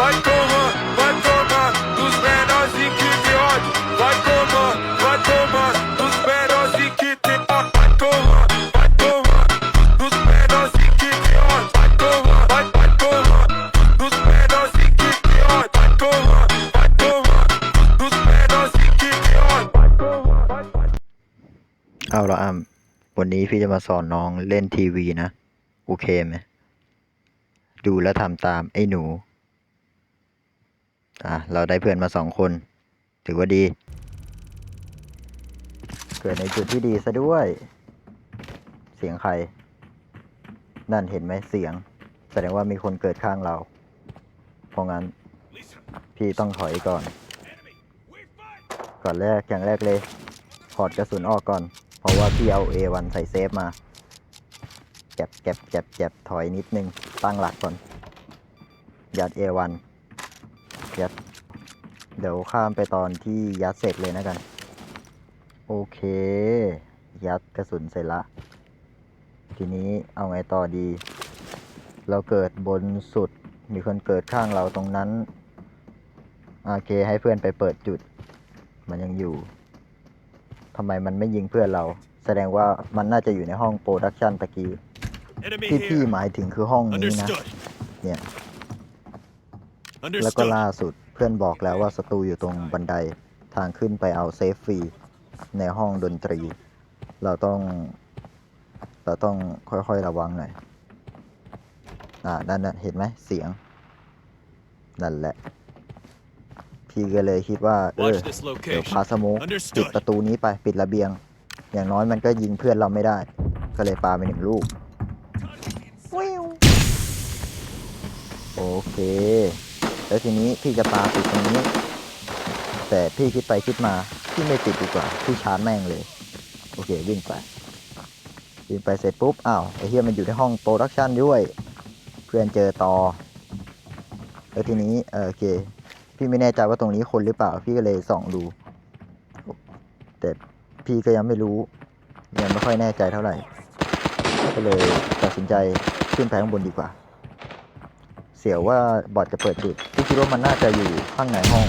Vai tomar, vai tomar dos menores e que tem ódio. Vai tomar, vai tomar dos menores e que tem ódio. Vai tomar, vai tomar dos menores e que tem ódio. Vai tomar, vai, vai tomar dos menores e que tem ódio. Vai tomar, vai tomar dos menores e que tem ódio. Vai tomar, vai, vai. เอาละอ้ำวันนี้พี่จะมาสอนน้องเล่นทีวีนะ โอเคไหม ดูแล้วทำตามไอ้หนู อะ เราได้เพื่อนมาสองคน ถือว่าดี เกิดในจุดที่ดีซะด้วย เสียงใคร นั่นเห็นไหมเสียง แสดงว่ามีคนเกิดข้างเรา เพราะงั้น พี่ต้องถอยก่อน ก่อนแรกอย่างแรกเลยถอดกระสุนออกก่อน เพราะว่าพี่เอา A1 ใส่เซฟมาเก็บเก็บเก็บเก็บถอยนิดนึง ตั้งหลักก่อน ยัด A1 ยัด เดี๋ยวข้ามไปตอนที่ยัดเสร็จเลยนะกัน โอเค ยัดกระสุนเสร็จละ ทีนี้เอาไงต่อดี เราเกิดบนสุด มีคนเกิดข้างเราตรงนั้น โอเคให้เพื่อนไปเปิดจุด มันยังอยู่ทำไมมันไม่ยิงเพื่อนเรา แสดงว่ามันน่าจะอยู่ในห้องโปรดักชันตะกี้ Enemy ที่พี่ here. หมายถึงคือห้องนี้นะ Understood. เนี่ย แล้วก็ Understood. ล่าสุดเพื่อนบอกแล้วว่าศัตรูอยู่ตรงบันไดทางขึ้นไปเอาเซฟฟรีในห้องดนตรี เราต้อง เราต้องค่อยๆระวังหน่อย อ่านั่นน่ะเห็นไหมเสียง นั่นแหละ พี่ก็เลยคิดว่า เออ Watch this เดี๋ยว location. พาสโมกปิด Understood. ประตูนี้ไปปิดระเบียง อย่างน้อยมันก็ยิงเพื่อนเราไม่ได้ ก็เลยปาไปหนึ่งลูกวิวโอเค แล้วทีนี้พี่จะปาปิดตรงนี้ แต่พี่คิดไปคิดมาพี่ไม่ปิดดีกว่าพี่ชาร์จแม่งเลย โอเควิ่งไปวิ่งไปเสร็จปุ๊บอ้าวไอ้เฮียมันอยู่ในห้องโปรดักชันด้วยเพื่อนเจอต่อแล้วทีนี้เออโอเค พี่ไม่แน่ใจว่าตรงนี้คนหรือเปล่า พี่ก็เลยส่องดู แต่พี่ก็ยังไม่รู้ยังไม่ค่อยแน่ใจเท่าไหร่ก็เลยตัดสินใจขึ้นไปข้างบนดีกว่า เสียวว่าบอทจะเปิดจุดพี่คิดว่ามันน่าจะอยู่ข้างในห้อง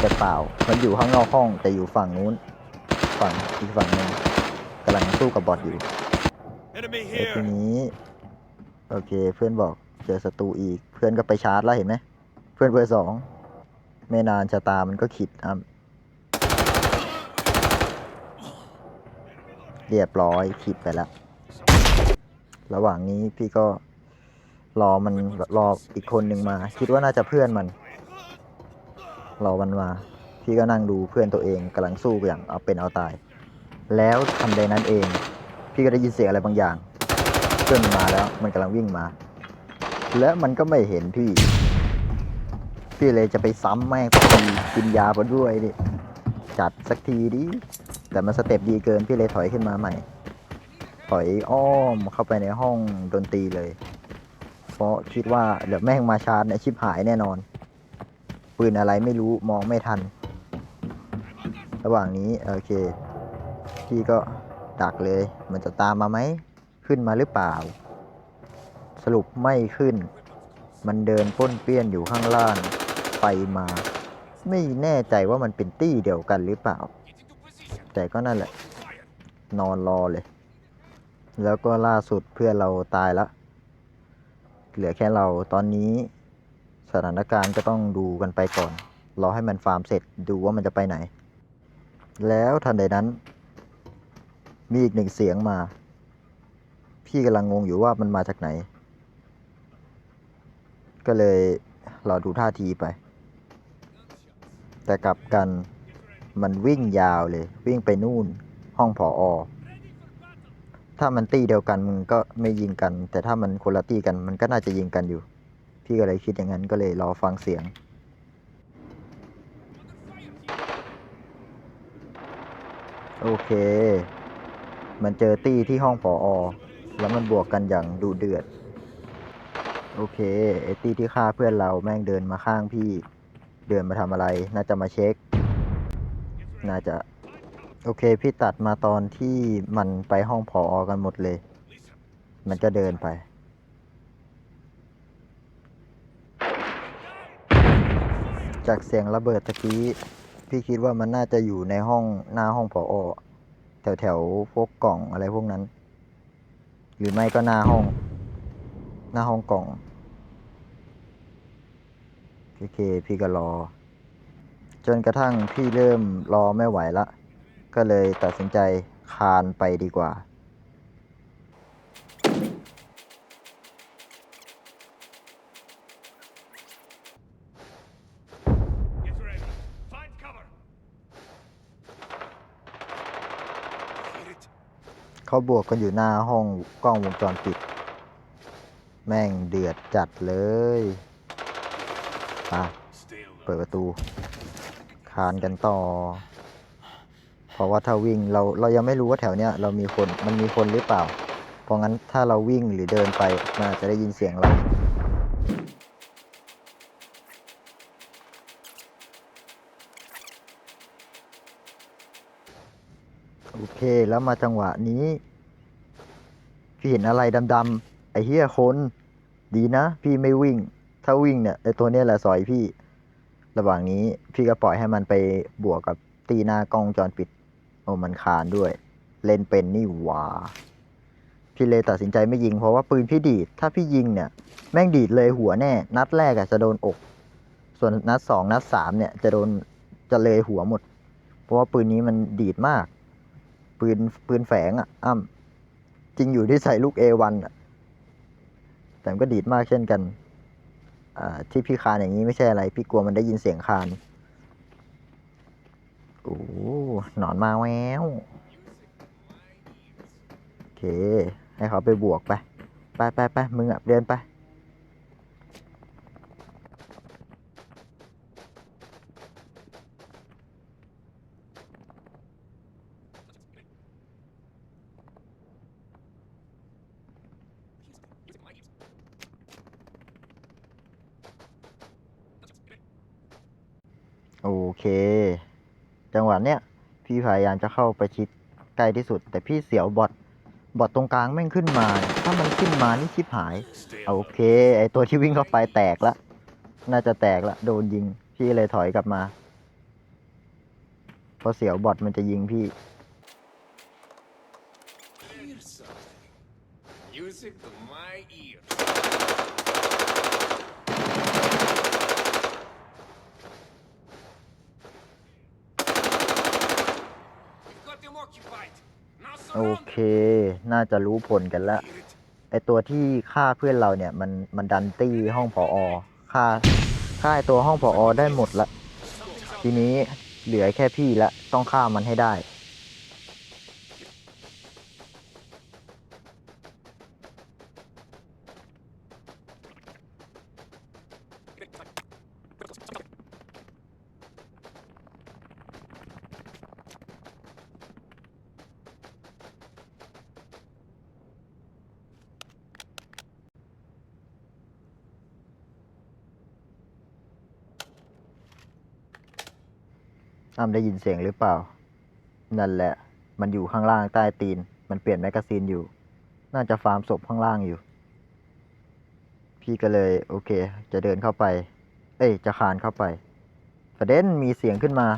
แต่เปล่า มันอยู่ข้างนอกห้องแต่อยู่ฝั่งนู้น ฝั่งอีกฝั่งหนึงกำลังสู้กับบอทอยู่ Enemy แล้วที here. นี้โอเค เพื่อนบอกเจอศัตรูอีก เพื่อนก็ไปชาร์จแล้วเห็นไหมเพื่อนเบอร์สองไม่นานชะตามันก็ขิดอะเรียบร้อยขิดไปแล้ว ระหว่างนี้พี่ก็ รอมันรออีกคนหนึ่งมา คิดว่าน่าจะเพื่อนมัน รอมันมา พี่ก็นั่งดูเพื่อนตัวเองกำลังสู้อย่างเอาเป็นเอาตาย แล้วทันใดนั้นเอง พี่ก็ได้ยินเสียงอะไรบางอย่าง เพื่อนมันมาแล้วมันกำลังวิ่งมา และมันก็ไม่เห็นพี่ พี่เลยจะไปซ้ำแม่งสักทีกินยาไปด้วยดิจัดสักทีดิแต่มันสเต็ปดีเกินพี่เลยถอยขึ้นมาใหม่ ถอยอ้อมเข้าไปในห้องดนตรีเลย เพราะคิดว่าเดี๋ยวแม่งมาชาร์จเนี่ยชิบหายแน่นอน ปืนอะไรไม่รู้มองไม่ทัน ระหว่างนี้โอเคพี่ก็ดักเลย มันจะตามมาไหม ขึ้นมาหรือเปล่า สรุปไม่ขึ้น มันเดินป้นเปี้ยนอยู่ข้างล่างไปมา ไม่แน่ใจว่ามันเป็นตี้เดียวกันหรือเปล่า แต่ก็นั่นแหละ นอนรอเลย แล้วก็ล่าสุดเพื่อนเราตายละ เหลือแค่เราตอนนี้สถานการณ์ก็ต้องดูกันไปก่อน รอให้มันฟาร์มเสร็จดูว่ามันจะไปไหน แล้วทันใดนั้น มีอีกหนึ่งเสียงมา พี่กำลังงงอยู่ว่ามันมาจากไหน ก็เลยรอดูท่าทีไป แต่กลับกันมันวิ่งยาวเลย วิ่งไปนู่นห้องผออ ถ้ามันตีเดียวกันมันก็ไม่ยิงกัน แต่ถ้ามันคนละตีกันมันก็น่าจะยิงกันอยู่ พี่ก็เลยคิดอย่างนั้นก็เลยรอฟังเสียง โอเค มันเจอตีที่ห้องผออแล้วมันบวกกันอย่างดูเดือด โอเคไอตี้ที่ฆ่าเพื่อนเราแม่งเดินมาข้างพี่ เดินมาทำอะไร น่าจะมาเช็ค น่าจะ โอเค พี่ตัดมาตอนที่มันไปห้องผออกันหมดเลย มันก็เดินไป จากเสียงระเบิดตะกี้ พี่คิดว่ามันน่าจะอยู่ในห้องหน้าห้องผอแถวแถวพวกกล่องอะไรพวกนั้น หรือไม่ก็หน้าห้อง หน้าห้องกล่องโอเค พี่ก็รอ จนกระทั่งพี่เริ่มรอไม่ไหวละ ก็เลยตัดสินใจคานไปดีกว่า เขาบวกกันอยู่หน้าห้องกล้องวงจรปิด แม่งเดือดจัดเลยอะเปิดประตู คานกันต่อ เพราะว่าถ้าวิ่งเราเรายังไม่รู้ว่าแถวเนี้ยเรามีคนมันมีคนหรือเปล่า เพราะงั้นถ้าเราวิ่งหรือเดินไปมันอาจจะได้ยินเสียงเราโอเคแล้วมาจังหวะนี้ พี่เห็นอะไรดำๆไอ้เหี้ยคน ดีนะ พี่ไม่วิ่ง ถ้าวิ่งเนี่ยไอ้ตัวเนี้ยแหละสอยพี่ ระหว่างนี้พี่ก็ปล่อยให้มันไปบวกกับตีหน้ากล้องจรปิด อ้มันคานด้วย เล่นเป็นนี่หว่า พี่เลยตัดสินใจไม่ยิงเพราะว่าปืนพี่ดีด ถ้าพี่ยิงเนี่ย แม่งดีดเลยหัวแน่ นัดแรกอะจะโดนอก ส่วนนัดสองนัดสามเนี่ย จะโดนจะเลยหัวหมด เพราะว่าปืนนี้มันดีดมาก ปืนปืนแฝงอะอ้ำจริงอยู่ที่ใส่ลูก A1 อะแต่มันก็ดีดมากเช่นกันอ่าที่พี่คานอย่างนี้ไม่ใช่อะไร พี่กลัวมันได้ยินเสียงคาน โอ้หนอนมาแววโอเค ให้เขาไปบวกไป ไปไปไปมึงอะเดินไปโอเค จังหวะเนี้ยพี่พยายามจะเข้าไปชิดใกล้ที่สุด แต่พี่เสียวบอทบอทตรงกลางแม่งขึ้นมา ถ้ามันขึ้นมานี่ชิบหายโอเคไอตัวที่วิ่งเข้าไปแตกละ น่าจะแตกละโดนยิง พี่เลยถอยกลับมาพราะเสียวบอทมันจะยิงพี่ โอเค น่าจะรู้ผลกันละ Hear it? ไอตัวที่ฆ่าเพื่อนเราเนี่ย มันมันดันตี้ห้องผออฆ่าฆ่าไอตัวห้องผออได้หมดละ ทีนี้เหลือแค่พี่ละ ต้องฆ่ามันให้ได้ อ้ำได้ยินเสียงหรือเปล่า นั่นแหละ มันอยู่ข้างล่างใต้ตีน มันเปลี่ยนแมกกาซีนอยู่ น่าจะฟาร์มศพข้างล่างอยู่ พี่ก็เลย โอเค จะเดินเข้าไป เอ้ย จะคานเข้าไป ประเด็นมีเสียงขึ้นมา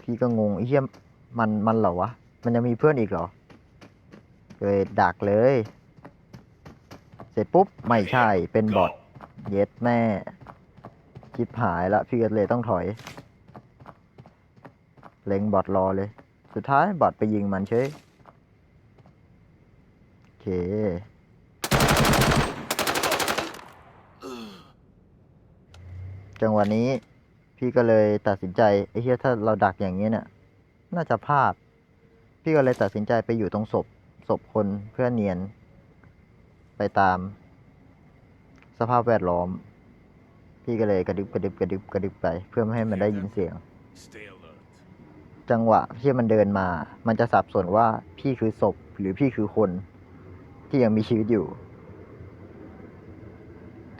พี่ก็งงเหี้ยมันมันเหรอวะ มันยังมีเพื่อนอีกเหรอ เลยดักเลย เสร็จปุ๊บ ไม่ใช่ เป็นบอทเย็ดแม่คิดหายละพี่ก็เลยต้องถอย เล็งบอทรอเลย สุดท้ายบอทไปยิงมันเฉยโอเค จังหวะนี้พี่ก็เลยตัดสินใจไอ้เหี้ยถ้าเราดักอย่างนี้เนี่ย น่าจะพลาด พี่ก็เลยตัดสินใจไปอยู่ตรงศพศพคนเพื่อเนียน ไปตาม สภาพแวดล้อม พี่ก็เลยกระดึบกระดึบกระดึบกระดึบไป เพื่อไม่ให้มันได้ยินเสียง Stay. จังหวะที่มันเดินมา มันจะสับสนว่าพี่คือศพหรือพี่คือคน ที่ยังมีชีวิตอยู่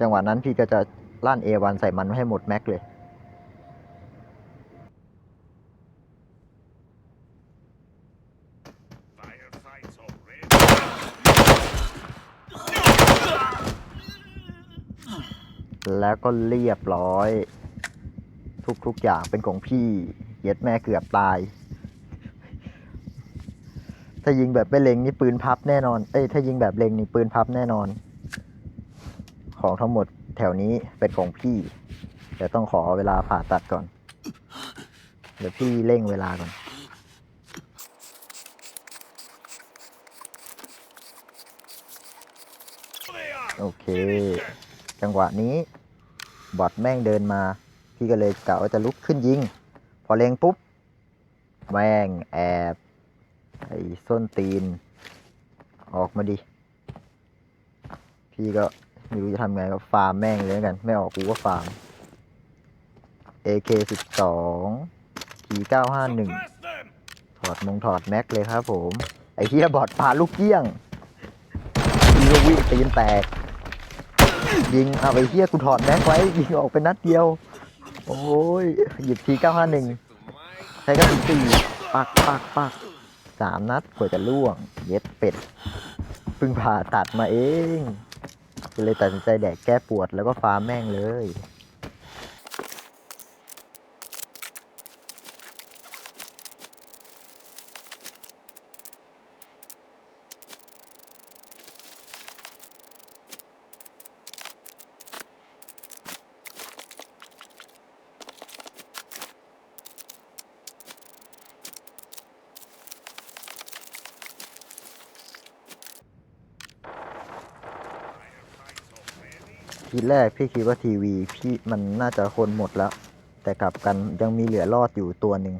จังหวะนั้นพี่ก็จะลั่นเอวันใส่มันให้หมดแม็กเลย แล้วก็เรียบร้อย ทุกทุกอย่างเป็นของพี่ ย็ดแม่เกือบตาย ถ้ายิงแบบไม่เล็งนี่ปืนพับแน่นอน เอ้ย ถ้ายิงแบบเล็งนี่ปืนพับแน่นอน ของทั้งหมดแถวนี้เป็นของพี่แต่ต้องขอเวลาผ่าตัดก่อน เดี๋ยวพี่เร่งเวลาก่อนโอเค จังหวะนี้ บอทแม่งเดินมา พี่ก็เลยกะว่าจะลุกขึ้นยิง พอเล็งปุ๊บ แม่งแอบไอ้ส้นตีน ออกมาดิ พี่ก็ไม่รู้จะทำไงก็ฟาร์มแม่งเลยกัน ไม่ออกกูก็ฟาร์ม AK 12 T 951 Suppress them. ถอดมงถอดแม็กเลยครับผม ไอ้เฮียบอดปาลูกเกี้ยงพี่ก็วิ่งตีนแตก ยิงเอาไอ้เฮียกูถอดแม็กไว้ ยิงออกเป็นนัดเดียว โอ้ยหยิบที951 To my ใช้กระสุนสี่ปักปักปักสามนัดกว่าจะล่วง เย็ดเป็ดเพิ่งผ่าตัดมาเองเลยตัดสินใจแดกแก้ปวดแล้วก็ฟาร์มแม่งเลย ทีแรกพี่คิดว่าทีวีพี่มันน่าจะคนหมดแล้ว แต่กลับกันยังมีเหลือรอดอยู่ตัวหนึ่ง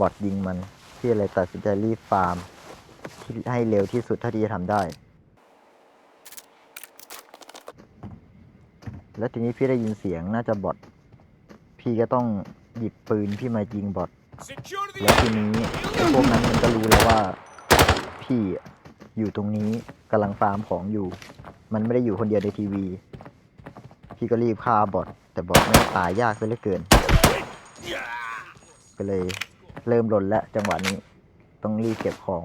บอดยิงมันพี่เลยตัดสินใจรีบฟาร์มที่ให้เร็วที่สุดเท่าที่จะทำได้ แล้วทีนี้พี่ได้ยินเสียงน่าจะบอดพี่ก็ต้องหยิบปืนพี่มายิงบอด Secure the แล้วทีนี้ไอ้พวกนั้นมันก็รู้แล้วว่า พี่อยู่ตรงนี้กำลังฟาร์มของอยู่ มันไม่ได้อยู่คนเดียวในทีวี พี่ก็รีบฆ่าบอทแต่บอทไม่ตายยากไปเหลือเกิน ก็เลยเริ่มหล่นแล้วจังหวะนี้ ต้องรีบเก็บของ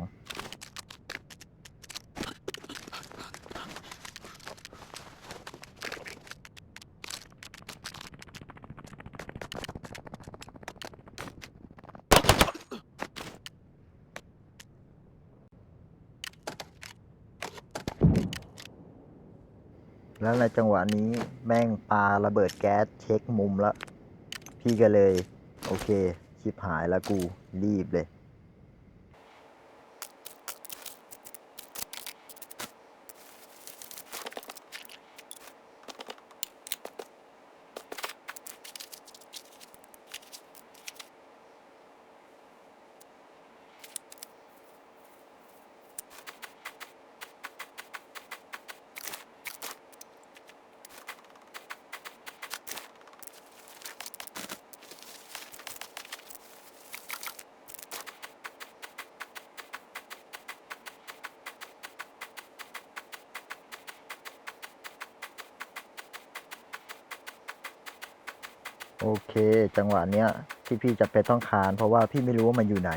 แล้วในจังหวะนี้แม่งปาระเบิดแก๊สเช็คมุมแล้ว พี่ก็เลย โอเคชิบหายแล้วกูรีบเลย โอเค จังหวะเนี้ยที่พี่จะไปต้องคานเพราะว่าพี่ไม่รู้ว่ามันอยู่ไหน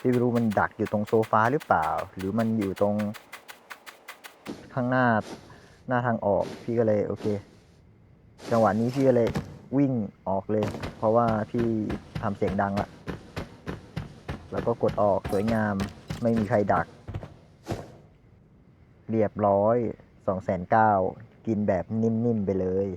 พี่ไม่รู้มันดักอยู่ตรงโซฟาหรือเปล่า หรือมันอยู่ตรง ข้างหน้าหน้าทางออกพี่ก็เลยโอเค จังหวะนี้พี่ก็เลยวิ่งออกเลย เพราะว่าพี่ทำเสียงดังละแล้วก็กดออกสวยงามไม่มีใครดัก เรียบร้อยสองแสนเก้ากินแบบนิ่มๆไปเลย